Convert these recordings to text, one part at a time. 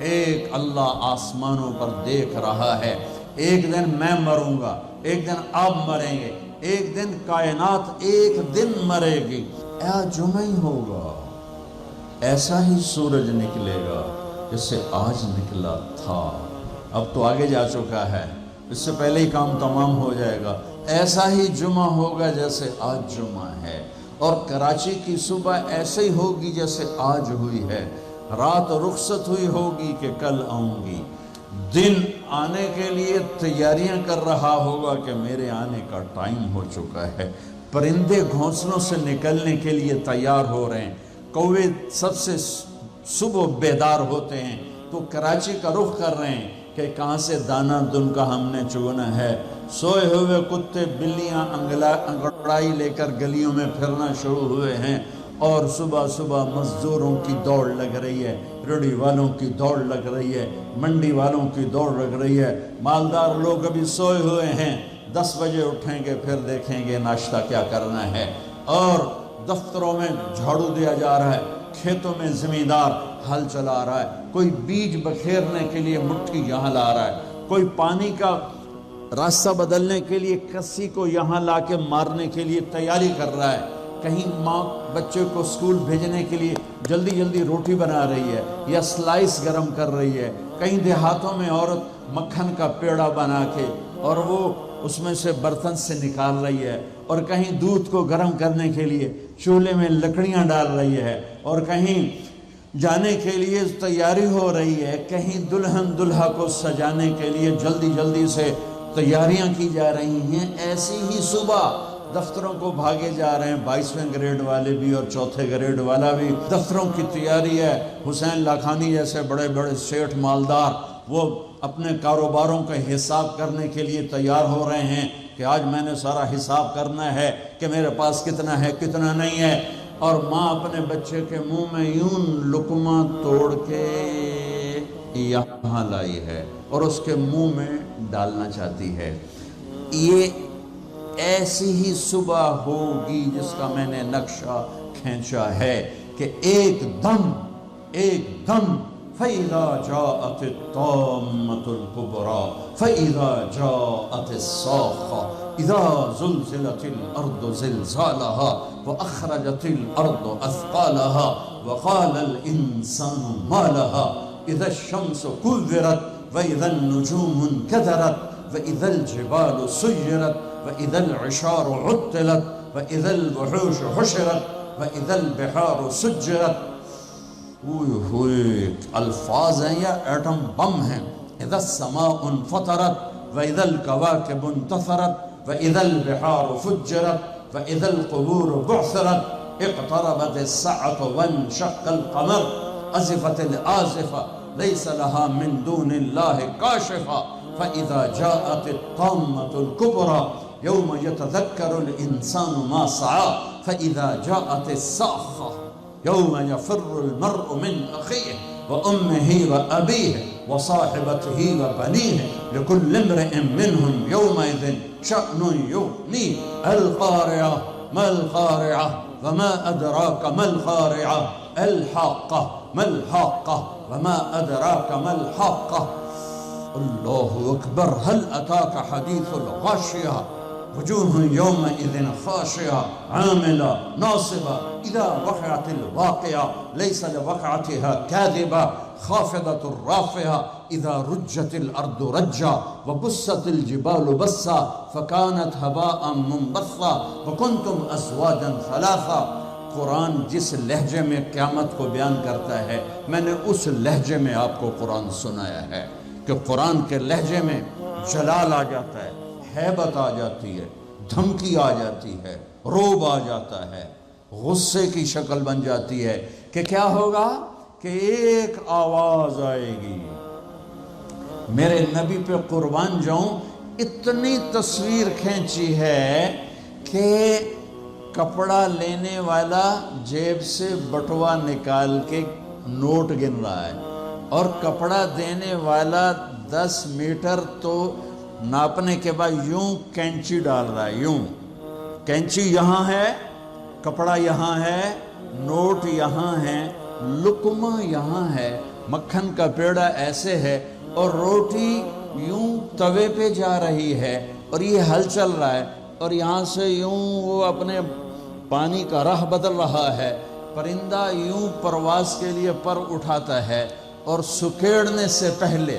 ایک اللہ آسمانوں پر دیکھ رہا ہے۔ ایک دن میں مروں گا، ایک دن آپ مریں گے، ایک دن کائنات ایک دن مرے گی۔ اے جمعہ ہی ہوگا، ایسا ہی سورج نکلے گا جسے آج نکلا تھا۔ اب تو آگے جا چکا ہے، اس سے پہلے ہی کام تمام ہو جائے گا۔ ایسا ہی جمعہ ہوگا جیسے آج جمعہ ہے۔ اور کراچی کی صبح ایسے ہی ہوگی جیسے آج ہوئی ہے۔ رات رخصت ہوئی ہوگی کہ کل آؤں گی۔ دن آنے کے لیے تیاریاں کر رہا ہوگا کہ میرے آنے کا ٹائم ہو چکا ہے۔ پرندے گھونسلوں سے نکلنے کے لیے تیار ہو رہے ہیں۔ کوے سب سے صبح بیدار ہوتے ہیں۔ تو کراچی کا رخ کر رہے ہیں کہ کہاں سے دانہ دن کا ہم نے چونا ہے۔ سوئے ہوئے کتے بلیاں انگڑائی لے کر گلیوں میں پھرنا شروع ہوئے ہیں۔ اور صبح صبح مزدوروں کی دوڑ لگ رہی ہے، رڑی والوں کی دوڑ لگ رہی ہے، منڈی والوں کی دوڑ لگ رہی ہے۔ مالدار لوگ ابھی سوئے ہوئے ہیں، دس بجے اٹھیں گے، پھر دیکھیں گے ناشتہ کیا کرنا ہے۔ اور دفتروں میں جھاڑو دیا جا رہا ہے، کھیتوں میں زمیندار ہل چلا رہا ہے۔ کوئی بیج بکھیرنے کے لیے مٹھی یہاں لا رہا ہے۔ کوئی پانی کا راستہ بدلنے کے لیے کسی کو یہاں لا کے مارنے کے لیے تیاری کر رہا ہے۔ کہیں ماں بچے کو سکول بھیجنے کے لیے جلدی جلدی روٹی بنا رہی ہے یا سلائس گرم کر رہی ہے، کہیں دیہاتوں میں عورت مکھن کا پیڑا بنا کے اور وہ اس میں سے برتن سے نکال رہی ہے اور کہیں دودھ کو گرم کرنے کے لیے چولہے میں لکڑیاں ڈال رہی ہے اور کہیں جانے کے لیے تیاری ہو رہی ہے، کہیں دلہن دلہا کو سجانے کے لیے جلدی جلدی سے تیاریاں کی جا رہی ہیں۔ ایسی ہی صبح دفتروں کو بھاگے جا رہے ہیں، بائیسویں گریڈ والے بھی اور چوتھے گریڈ والا بھی۔ دفتروں کی تیاری ہے۔ حسین لاکھانی جیسے بڑے بڑے سیٹھ مالدار وہ اپنے کاروباروں کا حساب کرنے کے لیے تیار ہو رہے ہیں کہ آج میں نے سارا حساب کرنا ہے کہ میرے پاس کتنا ہے، کتنا نہیں ہے۔ اور ماں اپنے بچے کے منہ میں یوں لکمہ توڑ کے یہاں لائی ہے اور اس کے منہ میں ڈالنا چاہتی ہے۔ یہ ایسی ہی صبح ہوگی جس کا میں نے نقشہ کھینچا ہے کہ ایک دم ایک دم فَإِذَا جَاءَتِ الطَّامَّةُ الْكُبْرَى فَإِذَا جَاءَتِ الصَّاخَّةُ إِذَا زُلْزِلَتِ الْأَرْضُ زِلْزَالَهَا وَأَخْرَجَتِ الْأَرْضُ أَثْقَالَهَا وَقَالَ الْإِنسَانُ مَا لَهَا إِذَا الشَّمْسُ كُوِّرَتْ وَإِذَا النُّجُومُ انْكَدَرَتْ وَإِذَا الْجِبَالُ سُيِّرَتْ وَإِذَا الْعِشَارُ عُطِّلَتْ وَإِذَا الْوُحُوشُ حُشِرَتْ وَإِذَا الْبِحَارُ سُجِّرَتْ. ألفاظ ہیں یا ایٹم بم ہیں. إذا السماء انفطرت واذا الكواكب انتثرت واذا البحار فجرت واذا القبور بعثرت. اقتربت الساعة وانشق القمر. أزفت الآزفة ليس لها من دون الله كاشفة. فإذا جاءت الطامة الكبرى يوم يتذكر الإنسان ما سعى فإذا جاءت الساخة يوم يفر المرء من أخيه وأمه وأبيه وصاحبته وبنيه لكل امرئ منهم يومئذ شأن يغنيه القارعة؟ ما القارعة؟ وما أدراك ما القارعة؟ الحاقة ما الحاقة؟ وما أدراك ما الحاقة؟ الله أكبر. هل أتاك حديث الغاشية؟ وجوه يومئذ خاشعة عاملة ناصبة. إذا وقعت الواقعة ليس لوقعتها كاذبة خافضة الرافعة إذا رجت الأرض رجا وبست الجبال بسا فكانت هباء منبثا. وكنتم أزواجا ثلاثا قرآن جس لہجے میں قیامت کو بیان کرتا ہے میں نے اس لہجے میں آپ کو قرآن سنایا ہے۔ کہ قرآن کے لہجے میں جلال آ جاتا ہے، حیبت آ جاتی ہے، دھمکی آ جاتی ہے، روب آ جاتا ہے، غصے کی شکل بن جاتی ہے کہ کیا ہوگا؟ کہ ایک آواز آئے گی۔ میرے نبی پہ قربان جاؤں، اتنی تصویر کھینچی ہے کہ کپڑا لینے والا جیب سے بٹوا نکال کے نوٹ گن رہا ہے۔ اور کپڑا دینے والا دس میٹر تو ناپنے کے بعد یوں کینچی ڈال رہا ہے، یوں۔ کینچی یہاں ہے، کپڑا یہاں ہے، نوٹ یہاں ہے، لکمہ یہاں ہے، مکھن کا پیڑا ایسے ہے اور روٹی یوں توے پہ جا رہی ہے اور یہ ہل چل رہا ہے اور یہاں سے یوں وہ اپنے پانی کا راہ بدل رہا ہے، پرندہ یوں پرواز کے لیے پر اٹھاتا ہے۔ اور سکیڑنے سے پہلے،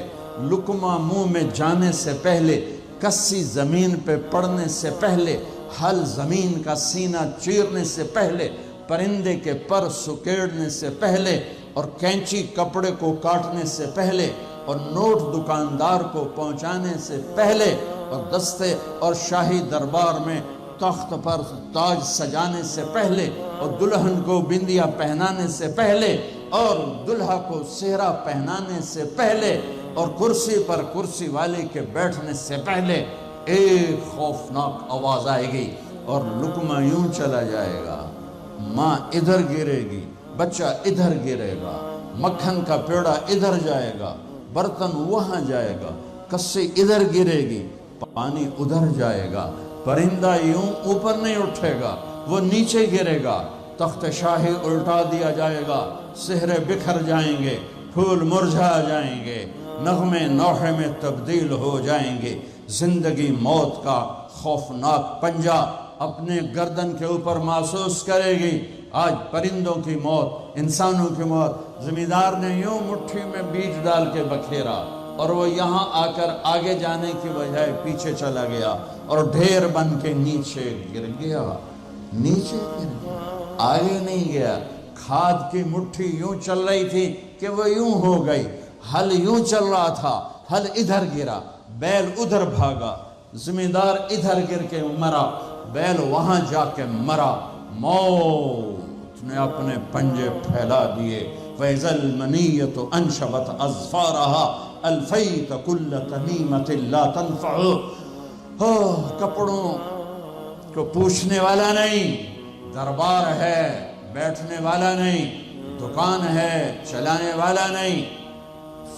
لکمہ منہ میں جانے سے پہلے، کسی زمین پہ پڑنے سے پہلے، ہل زمین کا سینہ چیرنے سے پہلے، پرندے کے پر سکیڑنے سے پہلے، اور کینچی کپڑے کو کاٹنے سے پہلے، اور نوٹ دکاندار کو پہنچانے سے پہلے، اور دستے اور شاہی دربار میں تخت پر تاج سجانے سے پہلے، اور دلہن کو بندیا پہنانے سے پہلے اور دلہا کو سہرا پہنانے سے پہلے اور کرسی پر کرسی والے کے بیٹھنے سے پہلے ایک خوفناک آواز آئے گی اور لکمہ یوں چلا جائے گا۔ ماں ادھر گرے گی، بچہ ادھر گرے گا، مکھن کا پیڑا ادھر جائے گا، برتن وہاں جائے گا، کسی ادھر گرے گی، پانی ادھر جائے گا، پرندہ یوں اوپر نہیں اٹھے گا، وہ نیچے گرے گا، تخت شاہی الٹا دیا جائے گا۔ سہرے بکھر جائیں گے، پھول مرجھا جائیں گے، نغمے نوحے میں تبدیل ہو جائیں گے۔ زندگی موت کا خوفناک پنجہ اپنے گردن کے اوپر محسوس کرے گی۔ آج پرندوں کی موت، انسانوں کی موت، زمیندار نے یوں مٹھی میں بیج ڈال کے بکھیرا اور وہ یہاں آ کر آگے جانے کی بجائے پیچھے چلا گیا اور ڈھیر بن کے نیچے گر گیا۔ نیچے گر گیا۔ آگے نہیں گیا۔ کھاد کی مٹھی یوں چل رہی تھی کہ وہ یوں ہو گئی۔ ہل یوں چل رہا تھا، ہل ادھر گرا، بیل ادھر بھاگا۔ زمیندار ادھر گر کے مرا، بیل وہاں جا کے مرا۔ موت نے اپنے پنجے پھیلا دیے۔ فیض المنیت انشبت ازفارہا الفیت کل تمیمت لا تنفع ہو کپڑوں کو پوچھنے والا نہیں، دربار ہے۔ بیٹھنے والا نہیں، دکان ہے، چلانے والا نہیں،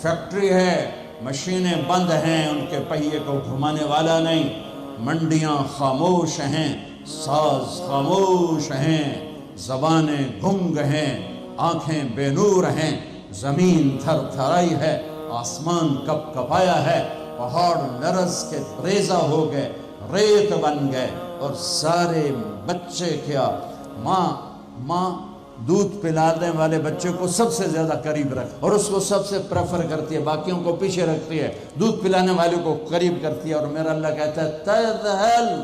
فیکٹری ہے، مشینیں بند ہیں، ان کے پہیے کو گھمانے والا نہیں، منڈیاں خاموش ہیں، ساز خاموش ہیں، زبانیں گنگ ہیں، آنکھیں بے نور ہیں، زمین تھر تھرائی ہے، آسمان کپ کپایا ہے، پہاڑ لرز کے ریزہ ہو گئے، ریت بن گئے، اور سارے بچے کیا، ماں ماں دودھ پلانے والے بچے کو سب سے زیادہ قریب رکھ اور اس کو سب سے پریفر کرتی ہے، باقیوں کو پیچھے رکھتی ہے۔ دودھ پلانے والے کو قریب کرتی ہے اور میرا اللہ کہتا ہے تذہل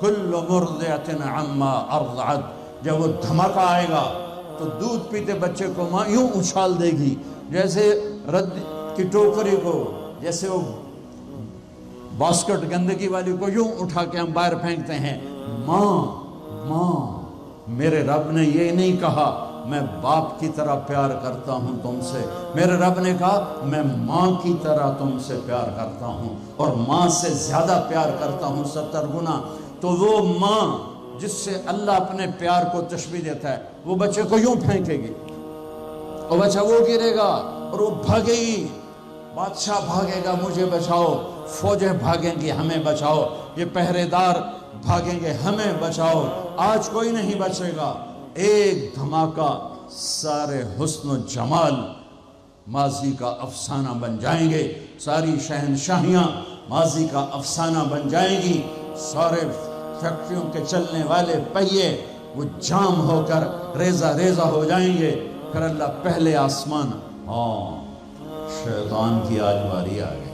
کل مرضعت عما ارضعت جب وہ دھماکہ آئے گا تو دودھ پیتے بچے کو ماں یوں اچھال دے گی، جیسے رد کی ٹوکری کو، جیسے وہ باسکٹ گندگی والی کو یوں اٹھا کے ہم باہر پھینکتے ہیں۔ ماں ماں میرے رب نے یہ نہیں کہا، میں باپ کی طرح پیار کرتا ہوں تم سے۔ میرے رب نے کہا، میں ماں کی طرح تم سے پیار کرتا ہوں اور ماں سے زیادہ پیار کرتا ہوں ستر گنا۔ تو وہ ماں جس سے اللہ اپنے پیار کو تشبیح دیتا ہے، وہ بچے کو یوں پھینکے گی۔ اور بچہ وہ گرے گا اور وہ بھاگے گی۔ بادشاہ بھاگے گا، مجھے بچاؤ، فوجیں بھاگیں گی، ہمیں بچاؤ۔ یہ پہرے دار بھاگیں گے، ہمیں بچاؤ۔ آج کوئی نہیں بچے گا۔ ایک دھماکہ سارے حسن و جمال ماضی کا افسانہ بن جائیں گے۔ ساری شہنشاہیاں ماضی کا افسانہ بن جائیں گی۔ سارے فیکٹریوں کے چلنے والے پہیے وہ جام ہو کر ریزہ ریزہ ہو جائیں گے۔ پھر اللہ پہلے آسمان۔ ہاں شیطان کی آج باری آ گئی۔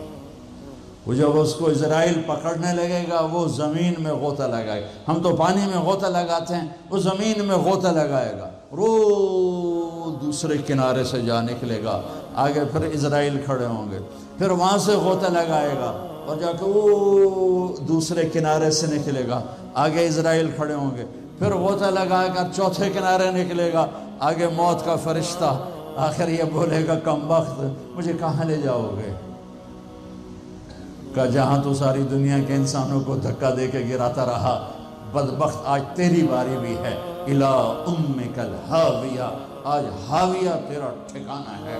وہ جب اس کو اسرائیل پکڑنے لگے گا، وہ زمین میں غوطہ لگائے گا۔ ہم تو پانی میں غوطہ لگاتے ہیں، وہ زمین میں غوطہ لگائے گا۔ رو دوسرے کنارے سے جا نکلے گا۔ آگے پھر اسرائیل کھڑے ہوں گے۔ پھر وہاں سے غوطہ لگائے گا۔ اور جا کے وہ دوسرے کنارے سے نکلے گا۔ آگے اسرائیل کھڑے ہوں گے۔ پھر غوطہ لگا کر چوتھے کنارے نکلے گا۔ آگے موت کا فرشتہ آخر یہ بولے گا، کم وقت، مجھے کہاں لے جاؤ گے؟ کہ جہاں تو ساری دنیا کے انسانوں کو دھکا دے کے گراتا رہا، بدبخت آج تیری باری بھی ہے۔ الہ امک الہاویہ آج ہاویہ تیرا ٹھکانہ ہے۔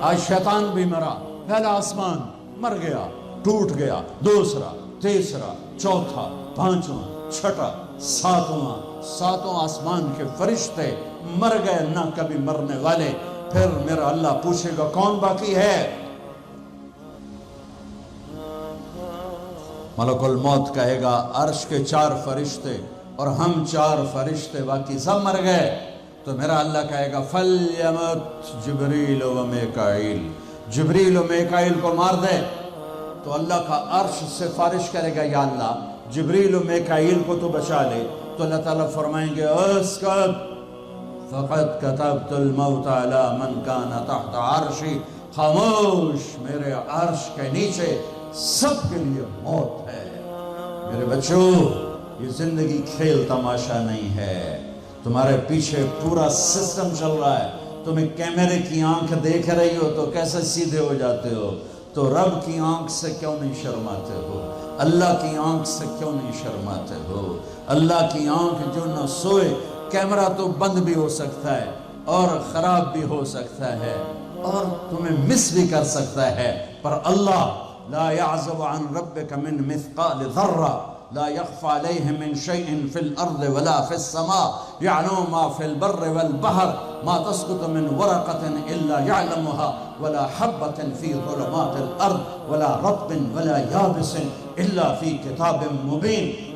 آج شیطان بھی مرا، پہلا آسمان مر گیا، ٹوٹ گیا، دوسرا، تیسرا، چوتھا، پانچواں، چھٹا، ساتواں، ساتوں آسمان کے فرشتے مر گئے، نہ کبھی مرنے والے۔ پھر میرا اللہ پوچھے گا، کون باقی ہے؟ ملک الموت کہے گا، عرش کے چار فرشتے اور ہم چار فرشتے باقی سب مر گئے۔ تو میرا اللہ کہے گا فلیمت جبریل و میکائیل جبریل و میکائیل کو مار دے۔ تو اللہ کا عرش سے فارش کرے گا، یا اللہ جبریل و میکائیل کو تو بچا لے۔ تو اللہ تعالیٰ فرمائیں گے، اسکت۔ فقط کتبت الموت على من کان تحت عرشی خاموش میرے عرش کے نیچے سب کے لیے موت۔ ہے میرے بچوں، یہ زندگی کھیل تماشا نہیں ہے۔ تمہارے پیچھے پورا سسٹم چل رہا ہے۔ تمہیں کیمرے کی آنکھ دیکھ رہی ہو تو کیسے سیدھے ہو جاتے ہو؟ تو رب کی آنکھ سے کیوں نہیں شرماتے ہو؟ اللہ کی آنکھ سے کیوں نہیں شرماتے ہو؟ اللہ کی آنکھ جو نہ سوئے، کیمرہ تو بند بھی ہو سکتا ہے اور خراب بھی ہو سکتا ہے اور تمہیں مس بھی کر سکتا ہے۔ پر اللہ لا يعزب عن ربك من مثقال ذرة. لا يخفى عليه من شيء في الأرض ولا في السماء. يعلم ما في البر والبحر. ما تسقط من ورقة إلا يعلمها. ولا حبة في ظلمات الأرض. ولا رطب ولا يابس إلا في كتاب مبين.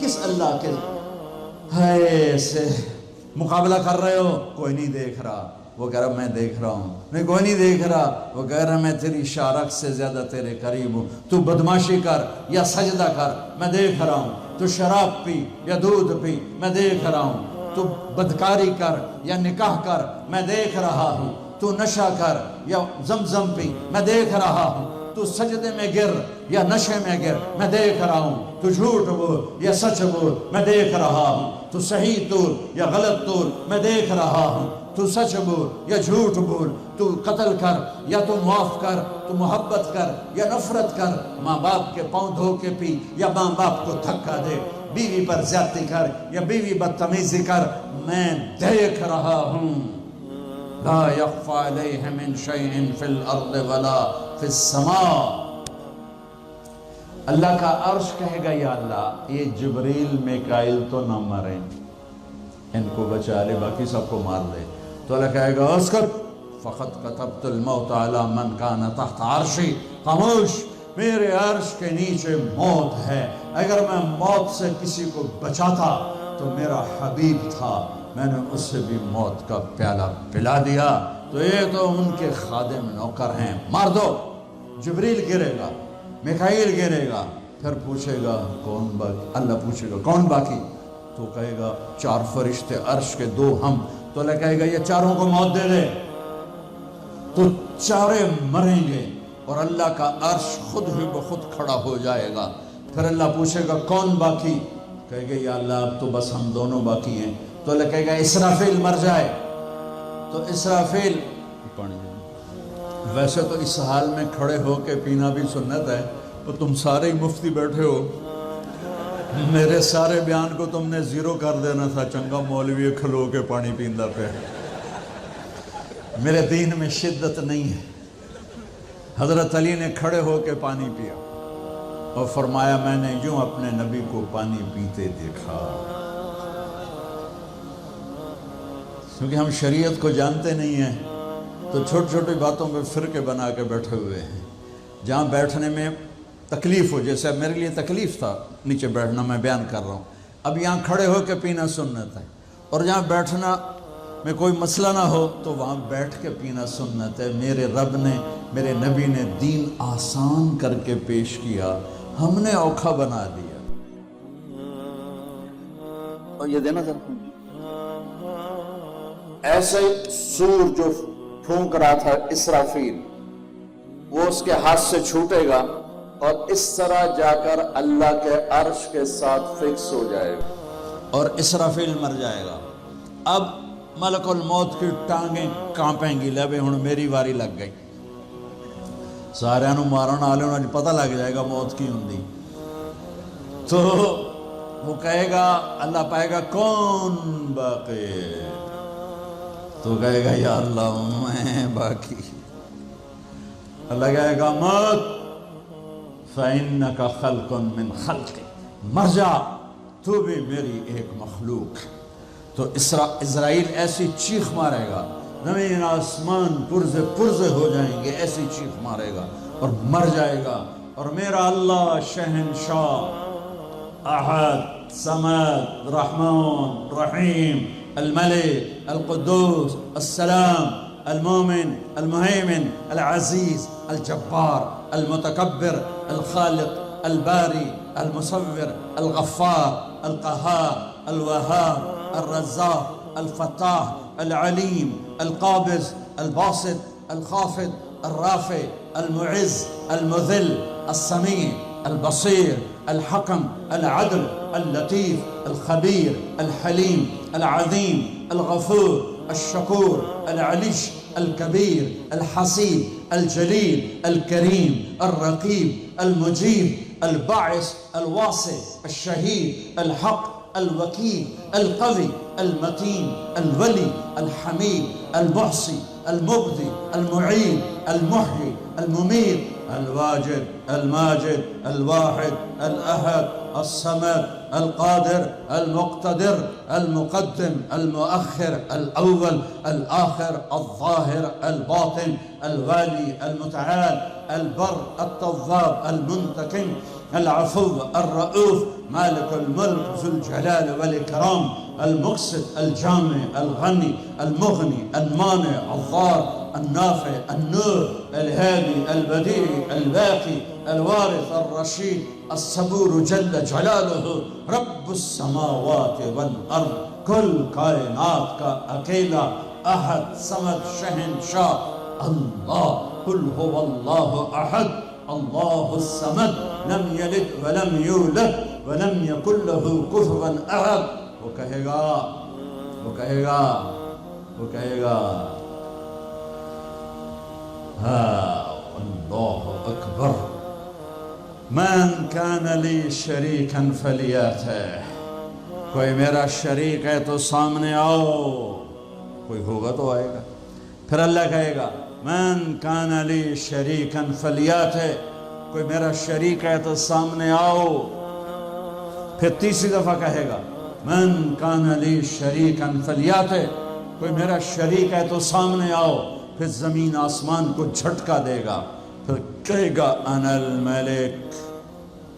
مقابلہ کر رہے ہو کوئی نہیں دیکھ رہا. وہ کہہ رہا، میں دیکھ رہا ہوں۔ میں کوئی نہیں دیکھ رہا۔ وہ کہہ رہا میں تیری شارک سے زیادہ تیرے قریب ہوں۔ تو بدماشی کر یا سجدہ کر، میں دیکھ رہا ہوں۔ تو شراب پی یا دودھ پی، میں دیکھ رہا ہوں۔ تو بدکاری کر یا نکاح کر، میں دیکھ رہا ہوں۔ تو نشہ کر یا زمزم پی، میں دیکھ رہا ہوں۔ تو سجدے میں گر یا نشے میں گر، میں دیکھ رہا ہوں۔ تو جھوٹ بول یا سچ بول، میں دیکھ رہا ہوں۔ تو صحیح طور یا غلط طور، میں دیکھ رہا ہوں۔ تو سچ بول یا جھوٹ بول، تو قتل کر یا تو معاف کر، تو محبت کر یا نفرت کر، ماں باپ کے پاؤں دھو کے پی یا ماں باپ کو دھکا دے، بیوی پر زیادتی کر یا بیوی بدتمیزی کر، میں دیکھ رہا ہوں۔ لا يخفى عليه من شيء في الارض ولا في السماء۔ اللہ کا عرش کہے گا، یا اللہ، یہ جبریل میکائل تو نہ مریں۔ ان کو بچا لے، باقی سب کو مار دے تو اللہ کہے گا اسکت فقط کتبت الموت على من کان تحت عرشی۔ خاموش، میرے عرش کے نیچے موت ہے۔ اگر میں موت سے کسی کو بچاتا تو میرا حبیب تھا۔ میں نے اسے بھی موت کا پیالہ پلا دیا۔ تو یہ تو ان کے خادم نوکر ہیں۔ مار دو۔ جبریل گرے گا۔ میکائیل گرے گا۔ پھر پوچھے گا، کون باقی؟ اللہ پوچھے گا، کون باقی؟ تو کہے گا، چار فرشتے عرش کے دو ہم۔ تو اللہ کہے گا، یہ چاروں کو موت دے دے۔ تو چارے مریں گے اور اللہ کا عرش خود ہی بخود کھڑا ہو جائے گا۔ پھر اللہ پوچھے گا، کون باقی؟ کہے گا یا اللہ، اب تو بس ہم دونوں باقی ہیں۔ تو اللہ کہے گا، اسرافیل مر جائے۔ تو اسرافیل ویسے تو اس حال میں کھڑے ہو کے پینا بھی سنت ہے، تو تم سارے ہی مفتی بیٹھے ہو۔ میرے سارے بیان کو تم نے زیرو کر دینا تھا، چنگا مولوی کھلو کے پانی پیندا پہ میرے دین میں شدت نہیں ہے۔ حضرت علی نے کھڑے ہو کے پانی پیا۔ اور فرمایا، میں نے یوں اپنے نبی کو پانی پیتے دیکھا۔ کیونکہ ہم شریعت کو جانتے نہیں ہیں، تو چھوٹی چھوٹی باتوں پہ فرقے بنا کے بیٹھے ہوئے ہیں۔ جہاں بیٹھنے میں تکلیف ہو، جیسے میرے لیے تکلیف تھا، نیچے بیٹھنا میں بیان کر رہا ہوں۔ اب یہاں کھڑے ہو کے پینا سنت ہے۔ اور جہاں بیٹھنا میں کوئی مسئلہ نہ ہو، تو وہاں بیٹھ کے پینا سنت ہے۔ میرے رب نے، میرے نبی نے دین آسان کر کے پیش کیا۔ ہم نے اوکھا بنا دیا۔ اور یہ دینا ذرا ایسے سور جو پھونک رہا تھا، اسرافیل، وہ اس کے ہاتھ سے چھوٹے گا۔ اور اس طرح جا کر اللہ کے عرش کے ساتھ فکس ہو جائے گا۔ اور اسرافیل مر جائے گا۔ اب ملک الموت کی ٹانگیں کانپیں گی، لبے ہوں میری واری لگ گئی۔ سارے نو مارن والے انہوں نے پتہ لگ جائے گا موت کی ہوں تو وہ کہے گا، اللہ پائے گا، کون باقی؟ تو کہے گا، یا اللہ، میں باقی۔ اللہ کہے گا، مت۔ فَإِنَّكَ خَلْقٌ مِّن خَلْقِ۔ مر جا، تو بھی میری ایک مخلوق۔ ہے تو اسرائیل ایسی چیخ مارے گا۔ زمین آسمان پرزے پرزے ہو جائیں گے، ایسی چیخ مارے گا۔ اور مر جائے گا۔ اور میرا اللہ شہنشاہ۔ احد، سمد، رحمان، رحیم الملك القدوس، السلام، المؤمن، المهيمن، العزيز، الجبار المتكبر الخالق الباري المصور الغفار القهار الوهاب الرزاق الفتاح العليم القابض الباسط الخافض الرافع المعز المذل السميع البصير الحكم العدل اللطيف الخبير الحليم العظيم الغفور الشكور العليش الكبير الحسيب الجليل الكريم الرقيب المجيب الباعث الواصي الشهيد الحق الوكيل القوي المتين الولي الحميد المحصي المبدي المعين المحيي المميت الواجد الماجد الواحد الأحد الصمد القادر المقتدر المقدم المؤخر الأول الآخر الظاهر الباطن الوالي المتعال البر التواب المنتقم العفو الرؤوف مالك الملك ذو الجلال والإكرام المقسط الجامع الغني المغني المانع الضار النافع النور الهادي البديع الباقي الوارث الرشيد الصبور جل جلاله رب السماوات والأرض كل کائنات کا اکیلا احد سمد شہنشاہ اللہ قل هو الله أحد الله الصمد لم يلد ولم يولد ولم يكن له كفوا أحد. وكهيرا وكهيرا وكهيرا ها الله أكبر. من كان لي شريكا فلياته. کوئی میرا شریک ہے تو سامنے آؤ کوئی ہوگا تو آئے گا پھر اللہ کہے گا من کان علی شریکن فلیات ہے، کوئی میرا شریک ہے تو سامنے آؤ۔ پھر تیسری دفعہ کہے گا، من کان علی شریکن فلیات ہے، کوئی میرا شریک ہے تو سامنے آؤ۔ پھر زمین آسمان کو جھٹکا دے گا۔ پھر کہے گا، انا الملک،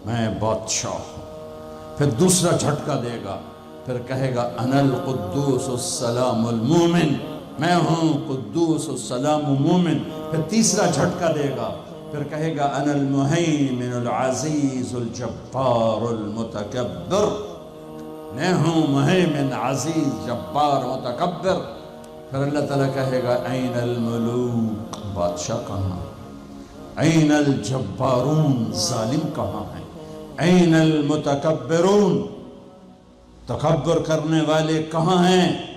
میں بادشاہ ہوں۔ پھر دوسرا جھٹکا دے گا۔ پھر کہے گا، انا القدوس السلام المومن۔ میں ہوں، قدوس السلام مومن، پھر تیسرا جھٹکا دے گا، پھر کہے گا، انا المہیمن العزیز الجبار المتکبر. میں ہوں مہیمن عزیز، جبار، متکبر۔ پھر اللہ تعالیٰ کہے گا، این الملوک، بادشاہ کہاں این الجبارون، ظالم کہاں ہیں؟ این المتکبرون، تکبر کرنے والے کہاں ہیں؟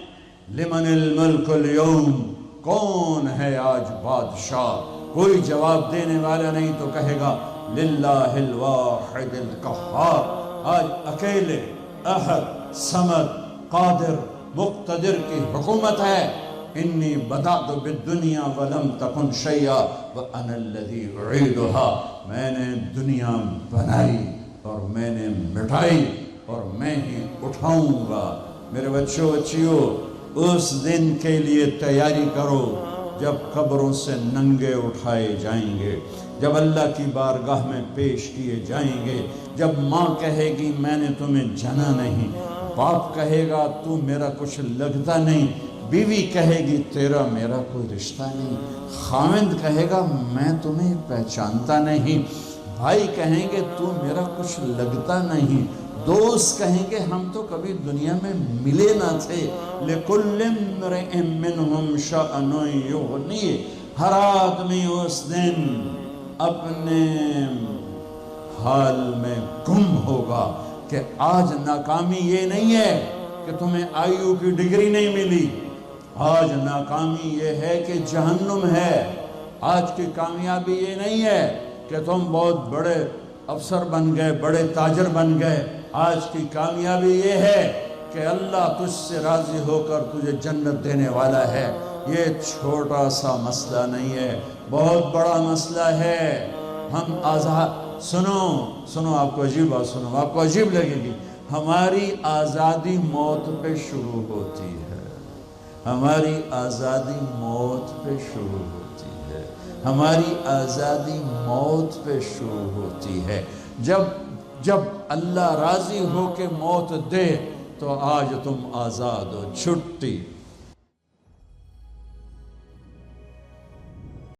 لمن الملک اليوم؟ کون ہے آج بادشاہ؟ کوئی جواب دینے والا نہیں تو کہے گا، للہ الواحد القہار۔ آج اکیلے، احد، سمد، قادر، مقتدر کی حکومت ہے۔ انی بدعت بالدنیا ولم تکن شیعہ وانا الذی اعیدها میں نے دنیا بنائی اور میں نے مٹائی اور میں ہی اٹھاؤں گا۔ میرے بچوں، بچیوں اس دن کے لیے تیاری کرو۔ جب قبروں سے ننگے اٹھائے جائیں گے، جب اللہ کی بارگاہ میں پیش کیے جائیں گے، جب ماں کہے گی، میں نے تمہیں جنا نہیں۔ باپ کہے گا، تو میرا کچھ لگتا نہیں۔ بیوی کہے گی، تیرا میرا کوئی رشتہ نہیں۔ خامند کہے گا، میں تمہیں پہچانتا نہیں۔ بھائی کہیں گے، تو میرا کچھ لگتا نہیں۔ دوست کہیں گے ہم تو کبھی دنیا میں ملے نہ تھے لِكُلِّ امْرِئٍ مِّنْهُمْ شَأْنٌ يُغْنِي ہر آدمی اس دن اپنے حال میں گم ہوگا کہ آج ناکامی یہ نہیں ہے کہ تمہیں آئیو کی ڈگری نہیں ملی۔ آج ناکامی یہ ہے کہ جہنم ہے۔ آج کی کامیابی یہ نہیں ہے کہ تم بہت بڑے افسر بن گئے، بڑے تاجر بن گئے۔ آج کی کامیابی یہ ہے کہ اللہ تجھ سے راضی ہو کر تجھے جنت دینے والا ہے۔ یہ چھوٹا سا مسئلہ نہیں ہے، بہت بڑا مسئلہ ہے۔ ہم آزاد سنو سنو، آپ کو عجیب بات سنو، آپ کو عجیب لگے گی۔ ہماری آزادی موت پہ شروع ہوتی ہے۔ ہماری آزادی موت پہ شروع ہوتی ہے۔ ہماری آزادی موت پہ شروع ہوتی ہے۔ جب جب اللہ راضی ہو کے موت دے تو آج تم آزاد ہو چھٹی۔